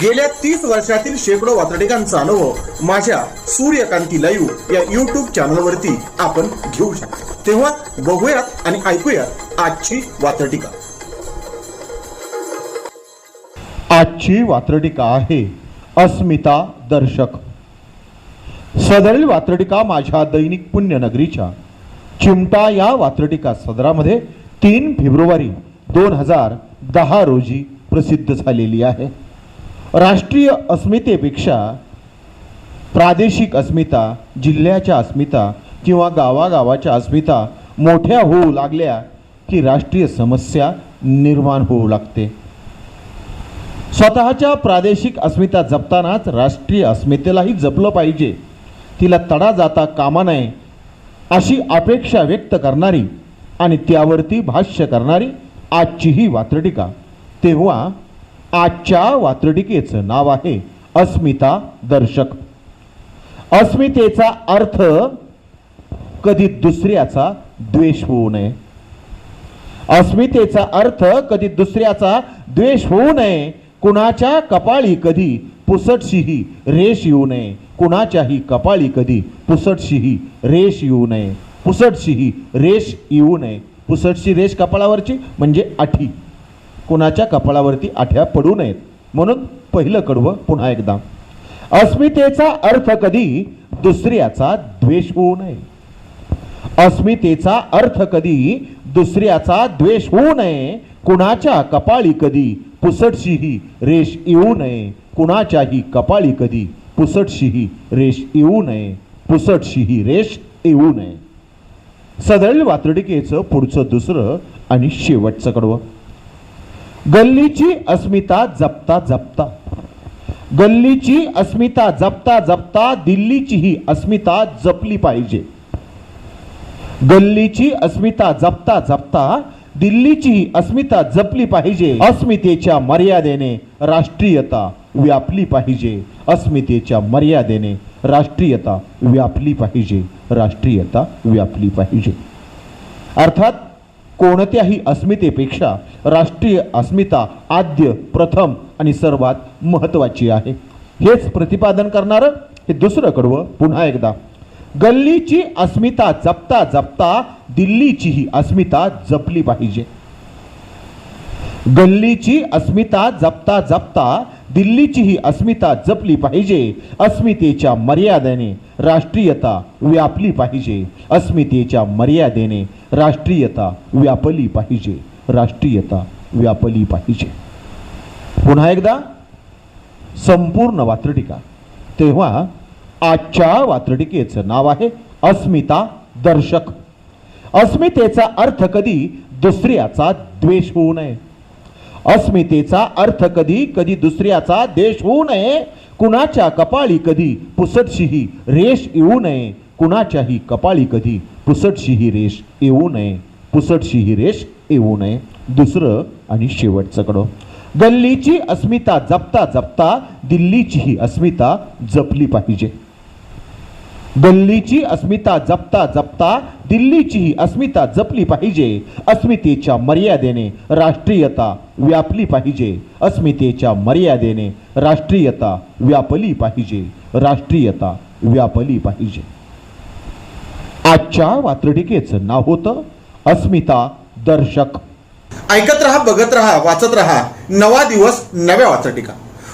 गेल्या तीस वर्षातील शेकडो वातडिकांचा अनुभव माझ्या सूर्यकांती लाईव्ह या युट्यूब चॅनलवरती आपण घेऊ शकतो. तेव्हा बघूयात आणि ऐकूयात आजची वातडिका आजची वात्रटिका आहे अस्मिता दर्शक. सदरील वात्रटिका माझ्या दैनिक पुण्यनगरीच्या. चिमटा या वात्रटिका सदरामध्ये तीन फेब्रुवारी दोन हजार दहा रोजी प्रसिद्ध झालेली आहे. राष्ट्रीय अस्मितेपेक्षा प्रादेशिक अस्मिता जिल्ह्याच्या अस्मिता किंवा गावागावाच्या अस्मिता मोठ्या होऊ लागल्या की राष्ट्रीय समस्या निर्माण होऊ लागते. स्वतःच्या प्रादेशिक अस्मिता जपतानाच राष्ट्रीय अस्मितेलाही जपलं पाहिजे. तिला तडा जाता कामा नये अशी अपेक्षा व्यक्त करणारी आणि त्यावरती भाष्य करणारी आजची ही वात्रटिका. तेव्हा आजच्या वात्रटिकेचं नाव आहे अस्मिता दर्शक. अस्मितेचा अर्थ कधी दुसऱ्याचा द्वेष होऊ नये. अस्मितेचा अर्थ कधी दुसऱ्याचा द्वेष होऊ नये. कुणाच्या कपाळी कधी पुसटशीही रेष येऊ नये. कुणाच्याही कपाळी कधी पुसटशीही रेष येऊ नये. पुसटशीही रेष येऊ नये. पुसटशी रेष कपाळावरची म्हणजे आठी कुणाच्या कपाळावरती आठ्या पडू नयेत. म्हणून पहिलं कडवं पुन्हा एकदा. अस्मितेचा अर्थ कधी? दुसऱ्याचा द्वेष होऊ नये. अस्मितेचा अर्थ कधी? दुसऱ्याचा द्वेष होऊ नये. कुणाच्या कपाळी कधी? पुसटशीही रेष येऊ नये. कुणाच्याही कपाळी कधी? पुसटशीही रेष येऊ नये. पुसटशीही रेष येऊ नये. सदरील वातडिकेचं पुढचं दुसरं आणि शेवटचं कडवं. गल्लीची अस्मिता जपता जपता. गल्लीची अस्मिता जपता जपता दिल्लीची ही अस्मिता जपली पाहिजे. गल्लीची अस्मिता जपता जपता दिल्लीची अस्मिता जपली पाहिजे. अस्मितेच्या मर्यादेने राष्ट्रीयता व्यापली पाहिजे. अस्मितेच्या मर्यादेने राष्ट्रीयता व्यापली पाहिजे. राष्ट्रीयता व्यापली पाहिजे. अर्थात कोणत्याही अस्मितेपेक्षा राष्ट्रीय अस्मिता आद्य प्रथम आणि सर्वात महत्वाची आहे. हेच प्रतिपादन करणारं हे दुसरं कडवं पुन्हा एकदा. गल्लीची अस्मिता जपता जपता दिल्लीचीही अस्मिता जपली पाहिजे. गल्लीची अस्मिता जपता जपता दिल्लीचीही अस्मिता जपली पाहिजे. अस्मितेच्या मर्यादेने राष्ट्रीयता व्यापली पाहिजे. अस्मितेच्या मर्यादेने राष्ट्रीयता व्यापली पाहिजे. राष्ट्रीयता व्यापली पाहिजे. पुन्हा एकदा संपूर्ण वात्रटिका. तेव्हा आजच्या वात्रटिकेचं नाव आहे अस्मिता दर्शक. अस्मितेचा अर्थ कधी? दुसऱ्याचा द्वेष होऊ नये. अस्मितेचा अर्थ कधी कधी दुसऱ्याचा देश होऊ नये कुणाच्या कपाळी कधी पुसटशीही रेष येऊ नये कुणाच्याही कपाळी कधी पुसटशीही रेष येऊ नये पुसटशीही रेष येऊ नये. दुसरं आणि शेवटचं कडं. गल्लीची अस्मिता जपता जपता दिल्लीचीही अस्मिता जपली पाहिजे. गल्लीची अस्मिता जपता जपता दिल्लीचीही अस्मिता जपली पाहिजे. अस्मितेच्या मर्यादेने राष्ट्रीयता व्यापली पाहिजे. अस्मितेच्या मर्यादेने राष्ट्रीयता व्यापली पाहिजे. राष्ट्रीयता व्यापली पाहिजे. आजच्या वात्रटिकेचं नाव होतं अस्मिता दर्शक. ऐकत रहा बघत रहा वाचत रहा. नवा दिवस नव्या वाचटिका